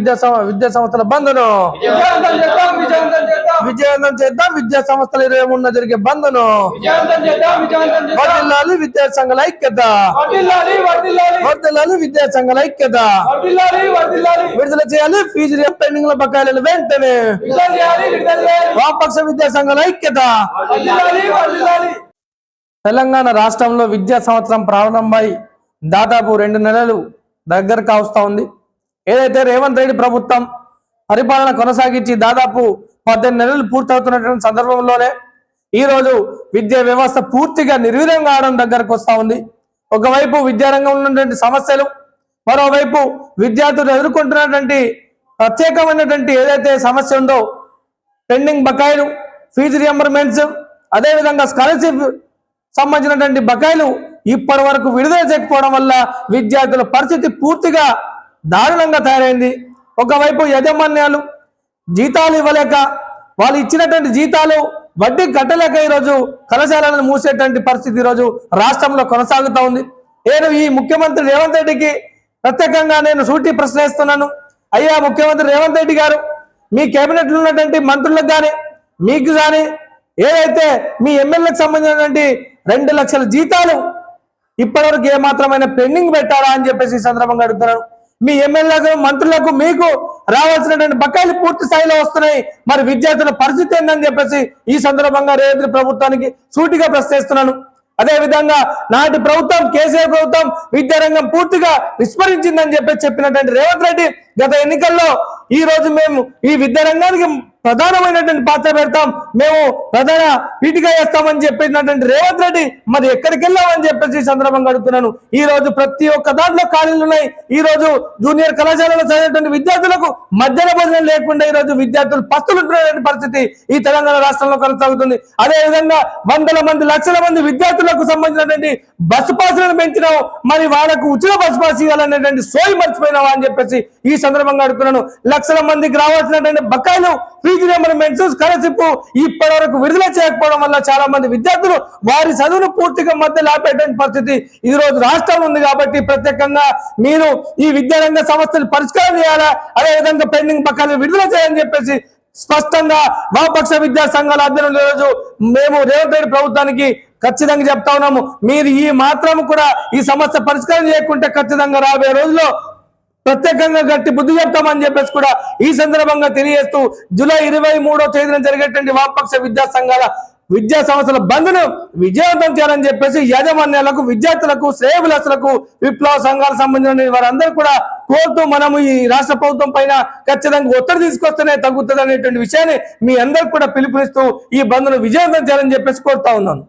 విద్యా విద్యా సంస్థల బంధను. విజయవంతం చేద్దాం విద్యా సంస్థలు ఇరవై మూడున జరిగే బంధను. వర్దిల్లాలి విద్యా సంఘాల ఐక్యత. వర్దిల్లాలి విద్యా సంఘాల ఐక్యత. విడుదల చేయాలి ఫీజు పెండింగ్ ల బకాయిలను వెంటనే. వామపక్ష విద్యా సంఘాల ఐక్యత. తెలంగాణ రాష్ట్రంలో విద్యా సంవత్సరం ప్రారంభమై దాదాపు రెండు నెలలు దగ్గర కావస్తా ఉంది. ఏదైతే రేవంత్ రెడ్డి ప్రభుత్వం పరిపాలన కొనసాగించి దాదాపు పద్దెనిమిది నెలలు పూర్తవుతున్నటువంటి సందర్భంలోనే ఈ రోజు విద్యా వ్యవస్థ పూర్తిగా నిర్వీర్యం కావడం దగ్గరకు వస్తూ ఉంది. ఒకవైపు విద్యారంగంలో ఉన్నటువంటి సమస్యలు మరోవైపు విద్యార్థులు ఎదుర్కొంటున్నటువంటి ప్రత్యేకమైనటువంటి ఏదైతే సమస్య ఉందో పెండింగ్ బకాయిలు ఫీజు రియంబర్మెంట్స్ అదేవిధంగా స్కాలర్షిప్ సంబంధించినటువంటి బకాయిలు ఇప్పటి వరకు విడుదల చేయకపోవడం వల్ల విద్యార్థుల పరిస్థితి పూర్తిగా దారుణంగా తయారైంది. ఒకవైపు యాజమాన్యాలు జీతాలు ఇవ్వలేక వాళ్ళు ఇచ్చినటువంటి జీతాలు వడ్డీ కట్టలేక ఈరోజు కళాశాలను మూసేటువంటి పరిస్థితి ఈరోజు రాష్ట్రంలో కొనసాగుతూ ఉంది. నేను ఈ ముఖ్యమంత్రి రేవంత్ రెడ్డికి ప్రత్యేకంగా నేను సూటి ప్రశ్నిస్తున్నాను అయ్యా ముఖ్యమంత్రి రేవంత్ రెడ్డి గారు మీ కేబినెట్లో ఉన్నటువంటి మంత్రులకు కానీ మీకు కానీ ఏదైతే మీ ఎమ్మెల్యేలకు సంబంధించినటువంటి రెండు లక్షల జీతాలు ఇప్పటివరకు ఏమాత్రమైన పెండింగ్ పెట్టారా అని చెప్పేసి ఈ సందర్భంగా అడుగుతున్నాను. మీ ఎమ్మెల్యేలకు మంత్రులకు మీకు రావాల్సినటువంటి బకాయిలు పూర్తి స్థాయిలో వస్తున్నాయి. మరి విద్యార్థుల పరిస్థితి ఏందని చెప్పేసి ఈ సందర్భంగా రేవంత్ ప్రభుత్వానికి సూటిగా ప్రశ్నిస్తున్నాను. అదే విధంగా నాటి ప్రభుత్వం కేసీఆర్ ప్రభుత్వం విద్యారంగం పూర్తిగా విస్మరించిందని చెప్పి చెప్పినటువంటి రేవంత్ రెడ్డి గత ఎన్నికల్లో ఈ రోజు మేము ఈ విద్యారంగానికి ప్రధానమైనటువంటి పాత్ర పెడతాం. మేము ప్రధాన పీటిగా వేస్తామని చెప్పినటువంటి రేవంత్ రెడ్డి మరి ఎక్కడికి వెళ్ళామని చెప్పేసి ఈ సందర్భంగా అడుగుతున్నాను. ఈ రోజు ప్రతి ఒక్క దాంట్లో ఖాళీలు ఉన్నాయి. ఈ రోజు జూనియర్ కళాశాలలో చదివేటువంటి విద్యార్థులకు మధ్యాహ్న భోజనం లేకుండా ఈ రోజు విద్యార్థులు పస్తులుంటున్నటువంటి పరిస్థితి ఈ తెలంగాణ రాష్ట్రంలో కొనసాగుతుంది. అదే విధంగా వందల మంది లక్షల మంది విద్యార్థులకు సంబంధించినటువంటి బస్సు పాసులను పెంచినాం. మరి వాళ్ళకు ఉచిత బస్సు పాస్ ఇవ్వాలనేటువంటి సోయి మర్చిపోయినావా అని చెప్పేసి ఈ సందర్భంగా అడుగుతున్నాను. లక్షల మందికి రావాల్సినటువంటి బకాయిలు ఫీజు రియంబర్మెంట్స్ స్కాలర్షిప్ ఇప్పటి వరకు విడుదల చేయకపోవడం వల్ల చాలా మంది విద్యార్థులు వారి చదువును పూర్తిగా మధ్య లాపేటువంటి పరిస్థితి ఈ రోజు రాష్ట్రం ఉంది కాబట్టి ప్రత్యేకంగా మీరు ఈ విద్యారంగ సమస్యలు పరిష్కారం చేయాలా? అదేవిధంగా పెండింగ్ పక్కన విడుదల చేయాలని చెప్పేసి స్పష్టంగా వామపక్ష విద్యా సంఘాల ఆధ్వర్యంలో ఈరోజు మేము రేవంత్ రెడ్డి ప్రభుత్వానికి ఖచ్చితంగా చెప్తా ఉన్నాము. మీరు ఈ మాత్రం కూడా ఈ సమస్య పరిష్కారం చేయకుంటే ఖచ్చితంగా రాబోయే రోజుల్లో ప్రత్యేకంగా గట్టి బుద్ధి చెప్తామని చెప్పేసి కూడా ఈ సందర్భంగా తెలియజేస్తూ జూలై ఇరవై మూడో తేదీన జరిగేటువంటి వామపక్ష విద్యా సంఘాల విద్యా సంస్థల బంద్ను విజయవంతం చేయాలని చెప్పేసి యాజమాన్యాలకు విద్యార్థులకు శ్రేయభిలాసులకు విప్లవ సంఘాలకు సంబంధించిన వారందరూ కూడా కోరుతూ మనము ఈ రాష్ట్ర ప్రభుత్వం పైన ఖచ్చితంగా ఒత్తిడి తీసుకొస్తేనే తగ్గుతుంది అనేటువంటి విషయాన్ని మీ అందరికి కూడా పిలుపునిస్తూ ఈ బంద్ను విజయవంతం చేయాలని చెప్పేసి కోరుతా ఉన్నాను.